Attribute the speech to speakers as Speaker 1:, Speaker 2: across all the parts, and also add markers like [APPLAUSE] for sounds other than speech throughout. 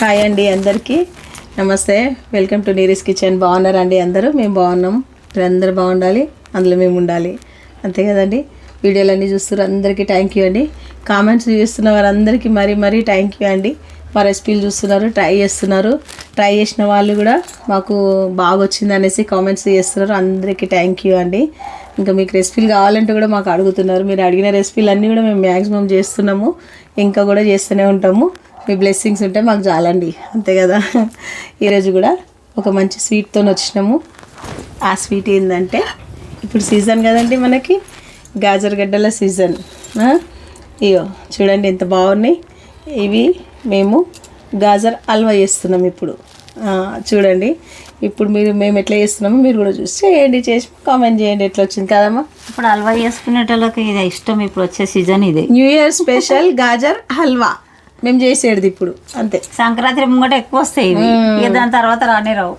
Speaker 1: Hi అండి అందరికీ. నమస్తే. Welcome to Neeri's kitchen. బాగున్నారా అండి అందరూ? మేము బాగున్నాం. మీరు అందరూ బాగుండాలి? అందులో మేము ఉండాలి. అంతే కదండి. వీడియోలన్నీ చూస్తున్నారు అందరికీ. థ్యాంక్ యూ అండి. కామెంట్స్ చూస్తున్న వారందరికీ మరీ మరీ థ్యాంక్ యూ అండి. మా రెసిపీలు చూస్తున్నారు ట్రై చేస్తున్నారు. ట్రై చేసిన వాళ్ళు కూడా మాకు బాగా వచ్చింది అనేసి కామెంట్స్ చేస్తున్నారు. అందరికీ థ్యాంక్ యూ అండి. ఇంకా మీకు రెసిపీలు కావాలంటే కూడా మాకు అడుగుతున్నారు. మీరు అడిగిన రెసిపీలు అన్నీ కూడా మేము మ్యాక్సిమం చేస్తున్నాము. ఇంకా కూడా చేస్తూనే ఉంటాము. మీ బ్లెస్సింగ్స్ ఉంటే మాకు చాలండి. అంతే కదా? ఈరోజు కూడా ఒక మంచి స్వీట్తో వచ్చినాము. ఆ స్వీట్ ఏంటంటే ఇప్పుడు సీజన్ కదండి మనకి? గాజర్ గడ్డల సీజన్? ఇగో చూడండి ఎంత బాగున్నాయి. ఇవి మేము గాజర్ హల్వా చేస్తున్నాం ఇప్పుడు. చూడండి. ఇప్పుడు మీరు మేము ఎట్లా చేస్తున్నామో మీరు కూడా చూసి చేయండి చేసి కామెంట్ చేయండి ఎట్లా వచ్చింది కదమ్మా?
Speaker 2: ఇప్పుడు హల్వా చేసుకునేటోళ్ళకి ఇది ఇష్టం ఇప్పుడు వచ్చే సీజన్ ఇది.
Speaker 1: New year special gajar halwa మేము చేసేది ఇప్పుడు అంతే.
Speaker 2: సంక్రాంతి ముంగట ఎక్కువ వస్తాయి ఇవి. దాని తర్వాత రానే రావు.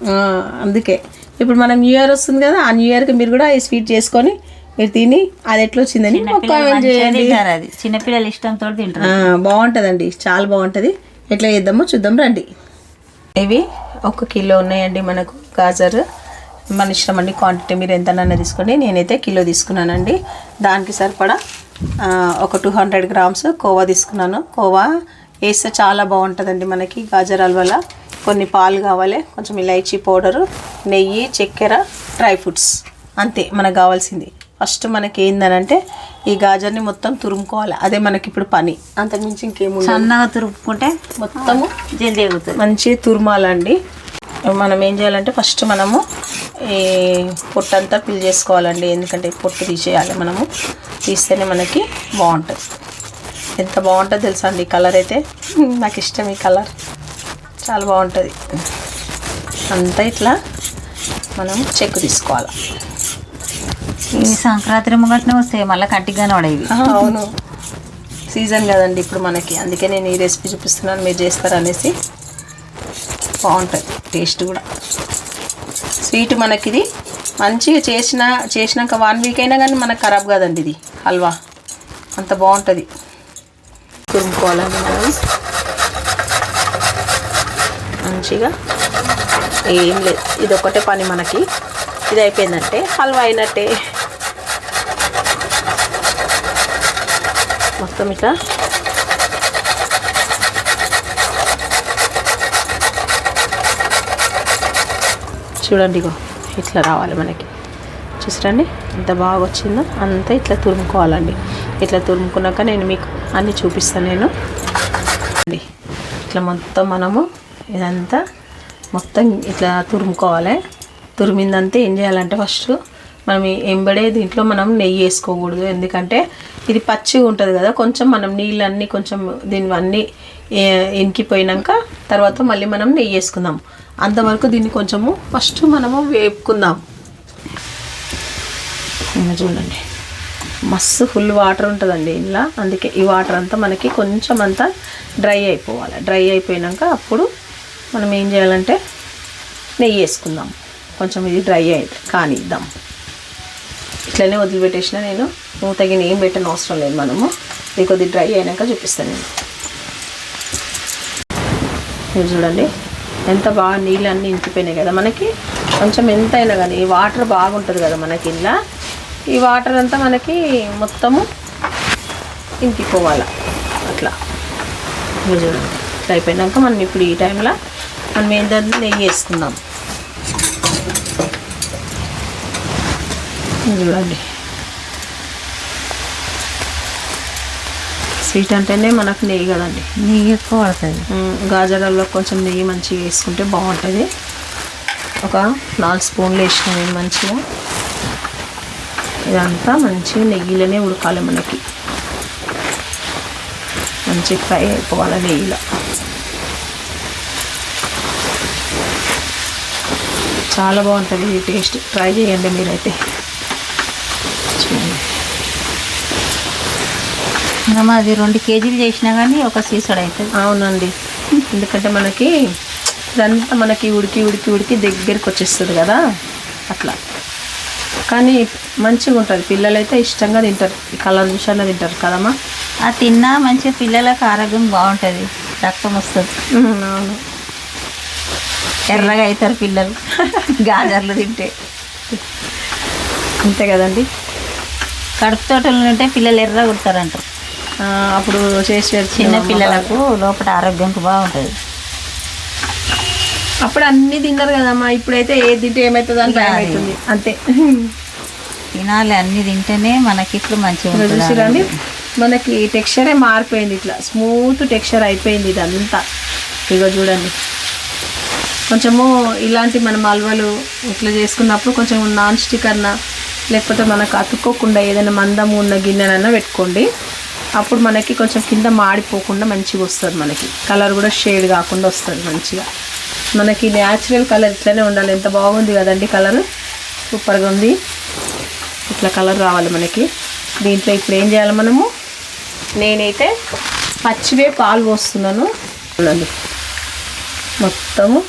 Speaker 1: అందుకే. ఇప్పుడు మనం న్యూ ఇయర్ వస్తుంది కదా ఆ న్యూ ఇయర్కి మీరు కూడా ఈ స్వీట్ చేసుకొని మీరు తిని అది ఎట్లా వచ్చిందని
Speaker 2: అది. చిన్నపిల్లలు ఇష్టంతో తింటారు.
Speaker 1: ఆ, బాగుంటుందండి. చాలా బాగుంటుంది. ఎట్లా చేద్దామో చూద్దాం రండి. ఇవి ఒక కిలో ఉన్నాయండి మనకు గాజర్. మన ఇష్టం అండి క్వాంటిటీ మీరు ఎంతనన్నా తీసుకోండి. నేనైతే కిలో తీసుకున్నానండి. దానికి సరిపడా ఆ, ఒక టూ హండ్రెడ్ గ్రామ్స్ కోవా తీసుకున్నాను. కోవా వేస్తే చాలా బాగుంటుందండి మనకి గాజర్ హల్వాల కొన్ని పాలు కావాలి కొంచెం ఇలైచీ పౌడరు నెయ్యి చక్కెర డ్రై ఫ్రూట్స్. అంతే మనకు కావాల్సింది. ఫస్ట్ మనకి ఏందనంటే ఈ గాజర్ని మొత్తం తురుముకోవాలి. అదే మనకి ఇప్పుడు పని. అంతకుమించి ఇంకేముంది
Speaker 2: సన్నగా తురుపుకుంటే
Speaker 1: మొత్తము
Speaker 2: జల్దీ ఎగుతుంది
Speaker 1: మంచి తురుమాలండి. మనం ఏం చేయాలంటే ఫస్ట్ మనము ఈ పొట్టు అంతా ఫిల్ చేసుకోవాలండి. ఎందుకంటే ఈ పొట్టు తీసేయాలి మనము. తీస్తేనే మనకి బాగుంటుంది. ఎంత బాగుంటుంది తెలుసా అండి ఈ కలర్ అయితే? నాకు ఇష్టం ఈ కలర్. చాలా బాగుంటుంది. అంతా ఇట్లా మనం చెక్కు తీసుకోవాలి.
Speaker 2: ఇవి సంక్రాంతి ముంగటనే వస్తాయి మళ్ళీ కంటిగానే పడేవి.
Speaker 1: ఆ, అవును. సీజన్ కదండి ఇప్పుడు మనకి. అందుకే నేను ఈ రెసిపీ చూపిస్తున్నాను మీరు చేస్తారనేసి. బాగుంటుంది టేస్ట్ కూడా. స్వీట్ మనకి ఇది మంచిగా చేసిన చేసినాక వన్ వీక్ అయినా కానీ మనకు ఖరాబ్ కాదండి ఇది హల్వా. అంత బాగుంటుంది. తురుముకోవాలండి మనం మంచిగా. ఏం లేదు. ఇది ఒకటే పని మనకి. ఇది అయిపోయిందంటే హల్వా అయినట్టే. మొత్తం ఇట్లా. చూడండి ఇగో ఇట్లా రావాలి మనకి. చూసారండి? ఎంత బాగా వచ్చిందో అంతా ఇట్లా తురుముకోవాలండి. ఇట్లా తురుముకున్నాక నేను మీకు అన్నీ చూపిస్తాను నేను. అండి ఇట్లా మొత్తం మనము ఇదంతా మొత్తం ఇట్లా తురుముకోవాలి. తురిమిందంతా ఏం చేయాలంటే ఫస్ట్ మనం ఎంబడే దీంట్లో మనం నెయ్యి వేసుకోకూడదు. ఎందుకంటే ఇది పచ్చిగా ఉంటుంది కదా కొంచెం మనం నీళ్ళన్నీ కొంచెం దీని అన్నీ ఏ- ఇంకిపోయినాక తర్వాత మళ్ళీ మనం నెయ్యి వేసుకుందాం. అంతవరకు దీన్ని కొంచెము ఫస్ట్ మనము వేపుకుందాం. చూడండి. మస్తు ఫుల్ వాటర్ ఉంటుందండి ఇందులో అందుకే ఈ వాటర్ అంతా మనకి కొంచెం అంతా డ్రై అయిపోవాలి. డ్రై అయిపోయినాక అప్పుడు మనం ఏం చేయాలంటే నెయ్యి వేసుకుందాం. కొంచెం ఇది డ్రై అయితే కానిద్దాం. ఇట్లనే వదిలిపెట్టేసిన నేను. నువ్వు తగిన ఏం పెట్టిన అవసరం లేదు మనము. ఇది కొద్దిగా డ్రై అయినాక చూపిస్తాను నేను. మీరు చూడండి. ఎంత బాగా నీళ్ళు అన్నీ ఇంకిపోయినాయి కదా మనకి. కొంచెం ఎంత అయినా కానీ ఈ వాటర్ బాగుంటుంది కదా మనకి ఇలా ఈ వాటర్ అంతా మనకి మొత్తము ఇంకిపోవాలి. అట్లా. చూడండి అయిపోయినాక మనం ఇప్పుడు ఈ టైంలో మనం ఏంటంటే నెయ్యి వేసుకుందాం. చూడండి. స్వీట్ అంటేనే మనకు నెయ్యి కదండి.
Speaker 2: నెయ్యి ఎక్కువ పడుతుంది
Speaker 1: గాజరాల్లో కొంచెం నెయ్యి మంచిగా వేసుకుంటే బాగుంటుంది. ఒక నాలుగు స్పూన్లు వేసిన మంచిగా. ఇదంతా మంచిగా నెయ్యిలోనే ఉడకాలి మనకి. మంచి ఫ్రై అయిపోవాలి నెయ్యిలో. చాలా బాగుంటుంది ఈ టేస్ట్. ట్రై చేయండి మీరైతే.
Speaker 2: మాది రెండు కేజీలు చేసినా కానీ ఒక సీసడ్ అవుతుంది
Speaker 1: అవునండి. ఎందుకంటే మనకి ఇదంతా మనకి ఉడికి ఉడికి ఉడికి దగ్గరికి వచ్చేస్తుంది కదా. అట్లా. కానీ మంచిగా ఉంటుంది. పిల్లలైతే ఇష్టంగా తింటారు. ఈ కలర్ విషయాల్లో తింటారు కదమ్మా?
Speaker 2: ఆ తిన్నా మంచిగా పిల్లలకు ఆరోగ్యం బాగుంటుంది. రక్తం వస్తుంది.
Speaker 1: అవును.
Speaker 2: ఎర్రగా అవుతారు పిల్లలు. గాజర్లు తింటే.
Speaker 1: అంతే కదండి.
Speaker 2: కడుపు తోటలు ఉంటే పిల్లలు ఎర్రగా కుడతారంటారు
Speaker 1: అప్పుడు చేసి
Speaker 2: చిన్న పిల్లలకు లోపల ఆరోగ్యానికి బాగుంటుంది.
Speaker 1: అప్పుడు అన్ని తిన్నారు కదమ్మా. ఇప్పుడైతే ఏది తింటే ఏమవుతుంది అని భయం అవుతుంది అంతే.
Speaker 2: తినాలి అన్ని తింటేనే మనకి ఇట్లు మంచిగా
Speaker 1: చూసిరండి? మనకి టెక్స్చరే మారిపోయింది ఇట్లా. స్మూత్ టెక్స్చర్ అయిపోయింది ఇది అంతా ఇగో చూడండి. కొంచెము ఇలాంటి మనం అల్వలు ఇట్లా చేసుకున్నప్పుడు కొంచెం నాన్ స్టిక్ అన్న లేకపోతే మనకు అతుక్కోకుండా ఏదైనా మందము ఉన్న గిన్నెనన్నా పెట్టుకోండి. అప్పుడు మనకి కొంచెం కింద మాడిపోకుండా మంచిగా వస్తుంది మనకి. కలర్ కూడా షేడ్ కాకుండా వస్తుంది మంచిగా. మనకి న్యాచురల్ కలర్ ఇట్లనే ఉండాలి. ఎంత బాగుంది కదండి కలర్ సూపర్గా ఉంది. ఇట్లా కలర్ రావాలి మనకి. దీంట్లో ఇప్పుడు ఏం చేయాలి మనము? నేనైతే పచ్చివే పాలు పోస్తున్నాను. మొత్తము.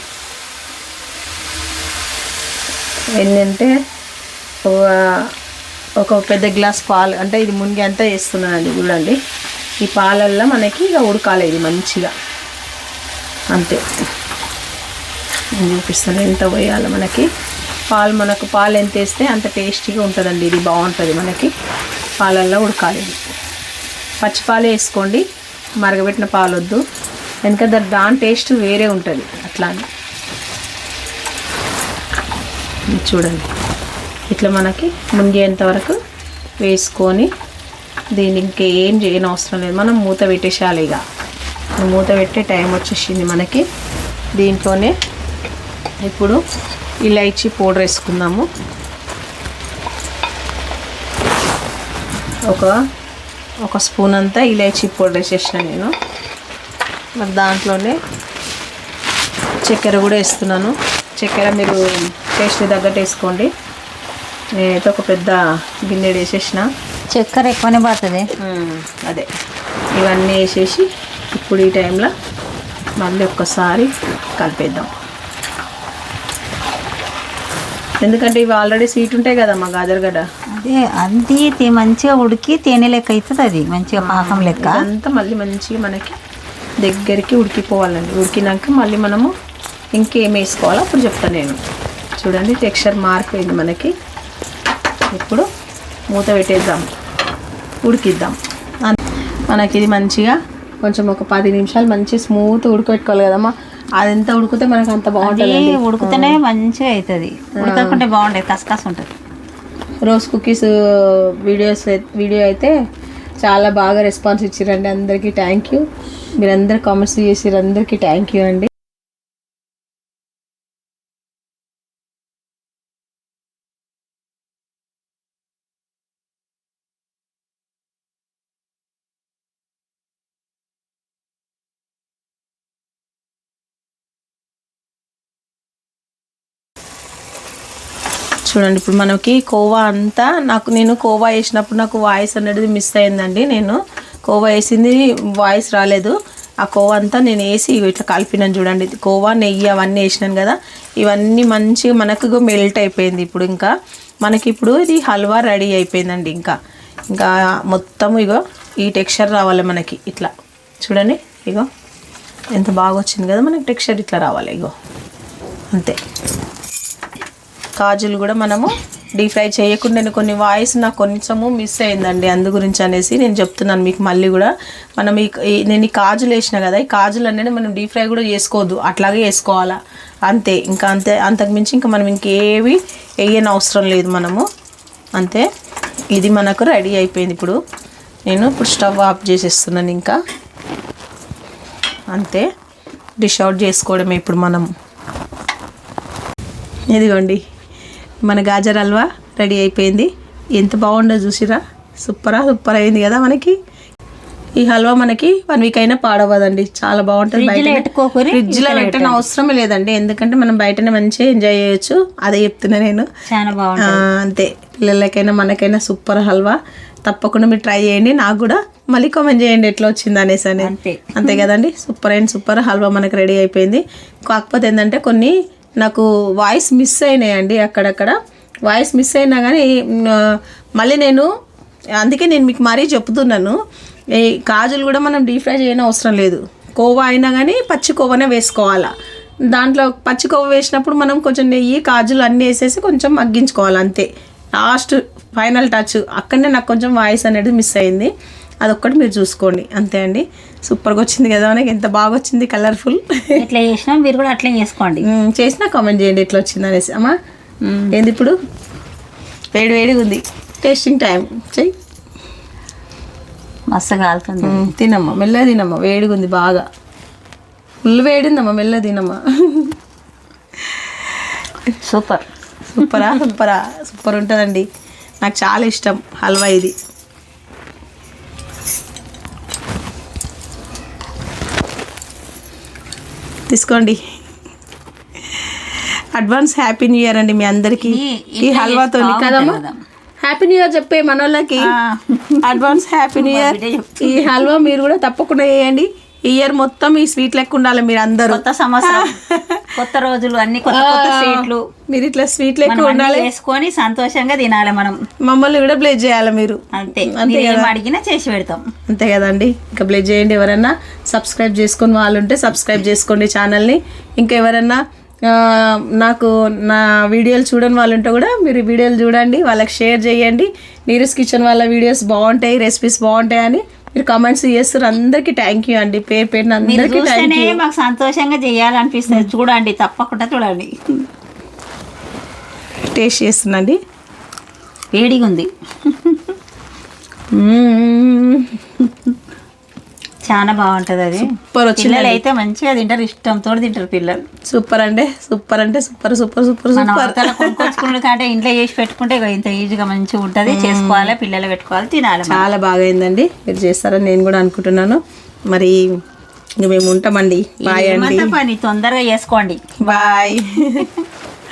Speaker 1: ఎన్ని అంటే ఒక పెద్ద గ్లాస్ పాలు అంటే ఇది మునిగి అంతా వేస్తున్నానండి చూడండి. ఈ పాలల్లో మనకి ఇక ఉడకాలి ఇది మంచిగా. అంతే. నేను చూపిస్తాను? ఎంత పోయాలి మనకి. పాలు మనకు పాలు ఎంత వేస్తే అంత టేస్టీగా ఉంటుందండి. ఇది బాగుంటుంది మనకి. పాలల్లో ఉడకాలి ఇది. పచ్చి పాలు వేసుకోండి. మరగబెట్టిన పాలు వద్దు ఎందుకంటే దాని టేస్ట్ వేరే ఉంటుంది. అట్లా అని చూడండి. ఇట్లా మనకి మునిగేంత వరకు వేసుకొని దీన్ని ఇంకేం చేయని అవసరం లేదు. మనం మూత పెట్టేసేయాలి ఇక. మూత పెట్టే టైం వచ్చేసింది మనకి. దీంట్లోనే ఇప్పుడు ఇలాచి పౌడర్ వేసుకుందాము. ఒక ఒక స్పూన్ అంతా ఇలైచి పౌడర్ వేసేసిన నేను. మరి దాంట్లోనే చక్కెర కూడా వేస్తున్నాను. చక్కెర మీరు టేస్ట్ తగ్గట్టు వేసుకోండి. నేనైతే ఒక పెద్ద గిన్నె వేసేసిన.
Speaker 2: చక్కెర ఎక్కువనే పడుతుంది.
Speaker 1: అదే. ఇవన్నీ వేసేసి ఇప్పుడు ఈ టైంలో మళ్ళీ ఒక్కసారి కలిపేద్దాం. ఎందుకంటే ఇవి ఆల్రెడీ స్వీట్ ఉంటాయి కదమ్మా గాజరగడ్డ
Speaker 2: అదే అది తే- మంచిగా ఉడికి తేనె లెక్క అవుతుంది అది. మంచిగా పాకం లెక్క.
Speaker 1: ఇదంతా మళ్ళీ మంచిగా మనకి దగ్గరికి ఉడికిపోవాలండి. ఉడికినాక మళ్ళీ మనము ఇంకేం వేసుకోవాలో అప్పుడు చెప్తాను నేను. చూడండి టెక్స్చర్ మారిపోయింది మనకి. ఇప్పుడు మూత పెట్టేద్దాం. ఉడికిద్దాం. మనకి ఇది మంచిగా కొంచెం ఒక పది నిమిషాలు మంచి స్మూత్ ఉడకబెట్టుకోవాలి కదమ్మా. అది ఎంత ఉడికితే మనకు అంత బాగుంటుంది
Speaker 2: ఉడికితేనే మంచిగా అవుతుంది ఉడకకుంటే బాగుంటుంది కసకస ఉంటుంది.
Speaker 1: రోజ్ కుకీస్ వీడియోస్ వీడియో అయితే చాలా బాగా రెస్పాన్స్ ఇచ్చారండి. అందరికీ థ్యాంక్ యూ. మీరందరూ కామెంట్స్ చేసారు అందరికీ థ్యాంక్ యూ అండి. చూడండి ఇప్పుడు మనకి కోవా అంతా నాకు నేను కోవా వేసినప్పుడు నాకు వాయిస్ అనేది మిస్ అయిందండి. నేను కోవా వేసింది వాయిస్ రాలేదు. ఆ కోవా అంతా నేను వేసి ఇట్లా కలిపినాను చూడండి. కోవా నెయ్యి అవన్నీ వేసినాను కదా. ఇవన్నీ మంచిగా మనకు మెల్ట్ అయిపోయింది ఇప్పుడు ఇంకా. మనకి ఇప్పుడు ఇది హల్వా రెడీ అయిపోయిందండి ఇంకా. ఇంకా మొత్తం ఇగో ఈ టెక్స్చర్ రావాలి మనకి ఇట్లా. చూడండి ఇగో. ఎంత బాగా వచ్చింది కదా మనకి టెక్స్చర్ ఇట్లా రావాలి ఇగో. అంతే. కాజులు కూడా మనము డీప్ ఫ్రై చేయకుండా నేను కొన్ని వాయిస్ నాకు కొంచెము మిస్ అయిందండి. అందు గురించి అనేసి నేను చెప్తున్నాను మీకు మళ్ళీ కూడా. మనం ఈ నేను ఈ కాజులు వేసిన కదా ఈ కాజులు అనేది మనం డీప్ ఫ్రై కూడా చేసుకోవద్దు. అట్లాగే వేసుకోవాలా. అంతే. ఇంకా అంతే అంతకుమించి ఇంకా మనం ఇంకేవి వేయని అవసరం లేదు మనము. అంతే. ఇది మనకు రెడీ అయిపోయింది ఇప్పుడు. నేను ఇప్పుడు స్టవ్ ఆఫ్ చేసేస్తున్నాను ఇంకా. అంతే. డిష్ అవుట్ చేసుకోవడమే ఇప్పుడు మనం. ఇదిగోండి. మన గాజర్ హల్వా రెడీ అయిపోయింది. ఎంత బాగుందో చూసిరా? సూపరా సూపర్ అయింది కదా మనకి. ఈ హల్వా మనకి వన్ వీక్ అయినా పాడవదండి చాలా బాగుంటుంది
Speaker 2: ఫ్రిడ్జ్లో
Speaker 1: పెట్టిన అవసరమే లేదండి. ఎందుకంటే మనం బయటనే మంచిగా ఎంజాయ్ చేయొచ్చు. అదే చెప్తున్నా నేను. అంతే. పిల్లలకైనా మనకైనా సూపర్ హల్వా. తప్పకుండా మీరు ట్రై చేయండి. నాకు కూడా మళ్ళీ కామెంట్ చేయండి ఎట్లా వచ్చింది అనేసి అని.
Speaker 2: అంతే.
Speaker 1: అంతే కదండి. సూపర్ అండ్ సూపర్ హల్వా మనకు రెడీ అయిపోయింది. కాకపోతే ఏంటంటే కొన్ని నాకు వాయిస్ మిస్ అయినాయండి అక్కడక్కడ. వాయిస్ మిస్ అయినా కానీ మళ్ళీ నేను అందుకే నేను మీకు మరీ చెప్తున్నాను. ఈ కాజులు కూడా మనం డీప్ ఫ్రై చేయని అవసరం లేదు. కోవా అయినా కానీ పచ్చి కోవనే వేసుకోవాలా. దాంట్లో పచ్చి కోవ వేసినప్పుడు మనం కొంచెం నెయ్యి కాజులు అన్నీ వేసేసి కొంచెం మగ్గించుకోవాలి అంతే. లాస్ట్ ఫైనల్ టచ్ అక్కడనే నాకు కొంచెం వాయిస్ అనేది మిస్ అయింది. అదొక్కటి మీరు చూసుకోండి. అంతే అండి. సూపర్గా వచ్చింది కదా మనకి. ఎంత బాగా వచ్చింది కలర్ఫుల్
Speaker 2: ఇట్లా చేసినా మీరు కూడా అట్లా చేసుకోండి.
Speaker 1: చేసినా కామెంట్ చేయండి ఎట్లా వచ్చింది అనేసి. అమ్మా ఏంది ఇప్పుడు? వేడి వేడిగా ఉంది. టేస్టింగ్ టైం చెయ్యి
Speaker 2: మస్తు కాలుతుంది.
Speaker 1: మ్మ్, తినమ్మా మెల్లగా తినమ్మా. వేడిగా ఉంది బాగా. ఫుల్ వేడిందమ్మా మెల్లగా తినమ్మా.
Speaker 2: సూపర్
Speaker 1: సూపరా సూపరా సూపర్ ఉంటుందండి. నాకు చాలా ఇష్టం హల్వా ఇది. తీసుకోండి అడ్వాన్స్ హ్యాపీ న్యూ ఇయర్ అండి మీ అందరికీ
Speaker 2: ఈ-
Speaker 1: హల్వాతో కదమ్మా. హ్యాపీ న్యూ ఇయర్ చెప్పే మనోళ్ళకి. Advance happy new year. ఈ హల్వా మీరు కూడా తప్పకుండా చేయండి ఈ ఇయర్ మొత్తం ఈ స్వీట్ లెక్క ఉండాలి మీరు అందరూ
Speaker 2: కొత్త సంవత్సరం [LAUGHS] కొత్త రోజులు అన్ని కొత్త కొత్త స్వీట్లు
Speaker 1: మీరు ఇట్లా స్వీట్ లెక్క ఉండాలి.
Speaker 2: చేసుకొని సంతోషంగా తినాలి మనం.
Speaker 1: మమ్మల్ని కూడా బ్లేజ్ చేయాలి మీరు.
Speaker 2: అంతే. ఏం. అడిగినా చేసి పెడతాం.
Speaker 1: అంతే కదండి. ఇంకా బ్లేజ్ చేయండి ఎవరన్నా. సబ్స్క్రైబ్ చేసుకుని వాళ్ళు ఉంటే సబ్స్క్రైబ్ చేసుకోండి ఛానల్ని ఇంకా ఎవరన్నా నాకు నా వీడియోలు చూడని వాళ్ళు ఉంటే కూడా మీరు వీడియోలు చూడండి. వాళ్ళకి షేర్ చేయండి. నీరస్ కిచెన్ వాళ్ళ వీడియోస్ బాగుంటాయి రెసిపీస్ బాగుంటాయి అని మీరు కామెంట్స్ చేస్తారు అందరికీ థ్యాంక్ యూ అండి. పేరు పేరున
Speaker 2: మీరు
Speaker 1: అందరికీ థ్యాంక్
Speaker 2: చూస్తేనే
Speaker 1: యూ
Speaker 2: మాకు సంతోషంగా చేయాలనిపిస్తుంది. చూడండి తప్పకుండా చూడండి.
Speaker 1: టేస్ట్ చేస్తున్నాండి
Speaker 2: వేడిగా ఉంది
Speaker 1: మ్మ్.
Speaker 2: చాలా బాగుంటది అది.
Speaker 1: సూపర్
Speaker 2: పిల్లలు అయితే మంచిగా తింటారు ఇష్టంతో తింటారు పిల్లలు.
Speaker 1: సూపర్ అంటే సూపర్ అంటే సూపర్ సూపర్ సూపర్ సూపర్.
Speaker 2: అవతల కొనుక్కొచ్చుకునే కంటే ఇంట్లో చేసి పెట్టుకుంటే ఇంత ఈజీగా మంచిగా ఉంటది చేసుకోవాలి పిల్లలు పెట్టుకోవాలి తినాలి.
Speaker 1: చాలా బాగా అయిందండి. మీరు చేస్తారని నేను కూడా అనుకుంటున్నాను. మరి మేము ఉంటామండి? బాయ్ అండి.
Speaker 2: పని? తొందరగా చేసుకోండి.
Speaker 1: బాయ్.